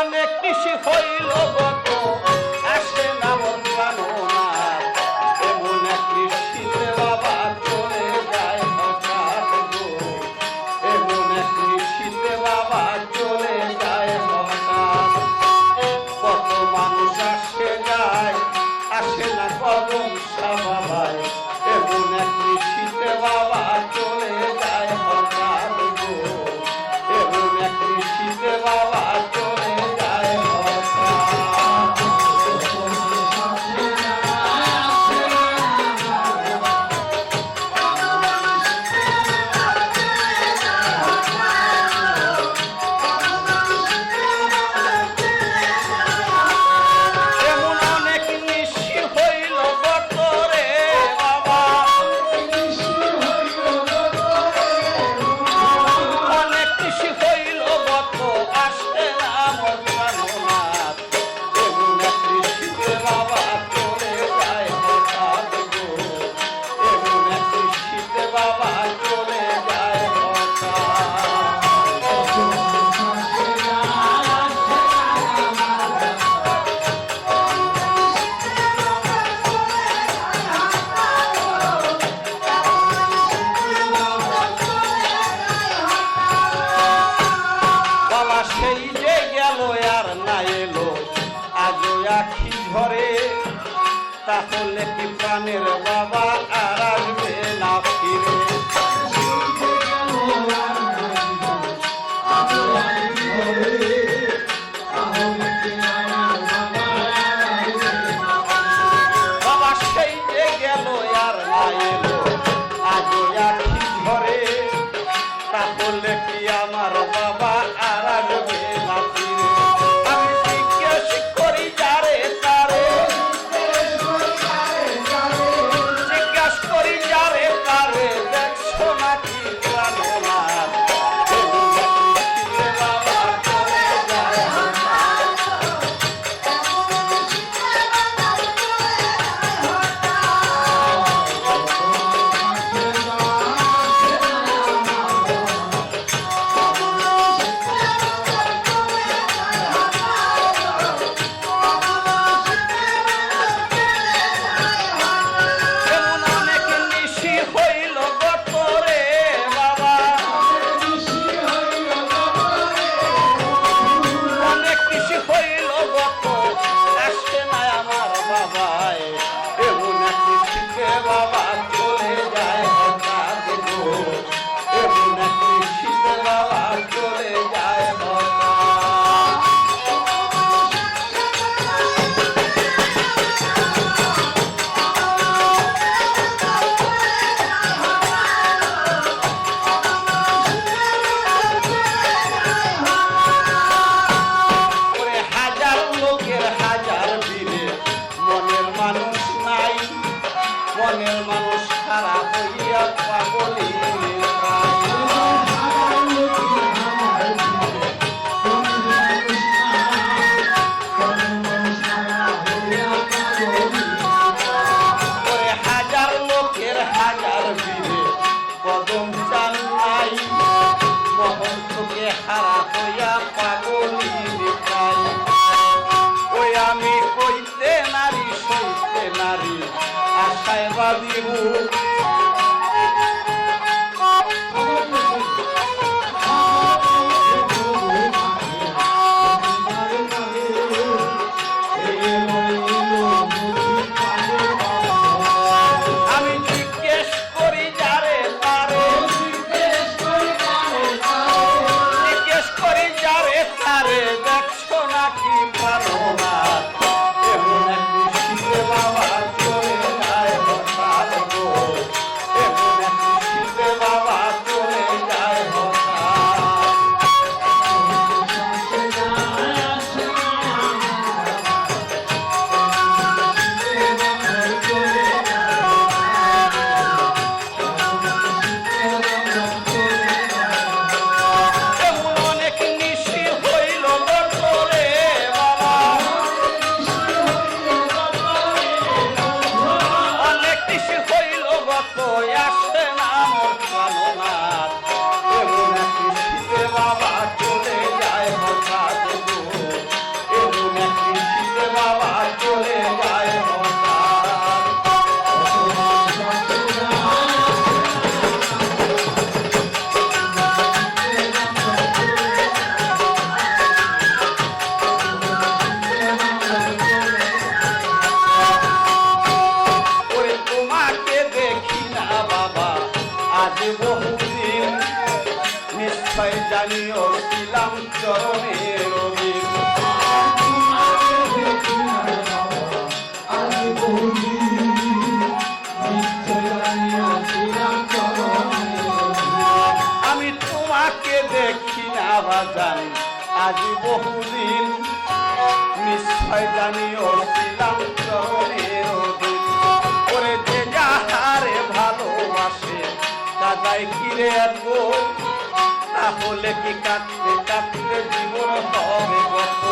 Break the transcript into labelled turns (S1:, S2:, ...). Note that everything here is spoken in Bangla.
S1: অনেক কৃষি হইল ঝরে তাহলে কি প্রাণের বাবা আর Baba. विभू সবাই জানি অর্পিলাম চরণে রবি। আমি তোমাকে দেখি না বাজান আজি বহুদিন। নিশ্চয় জানি অর্পিলাম চরণে রবি। নাই ফিরে আসব তাহলে কি কাটতে কাটতে জীবন হবে গত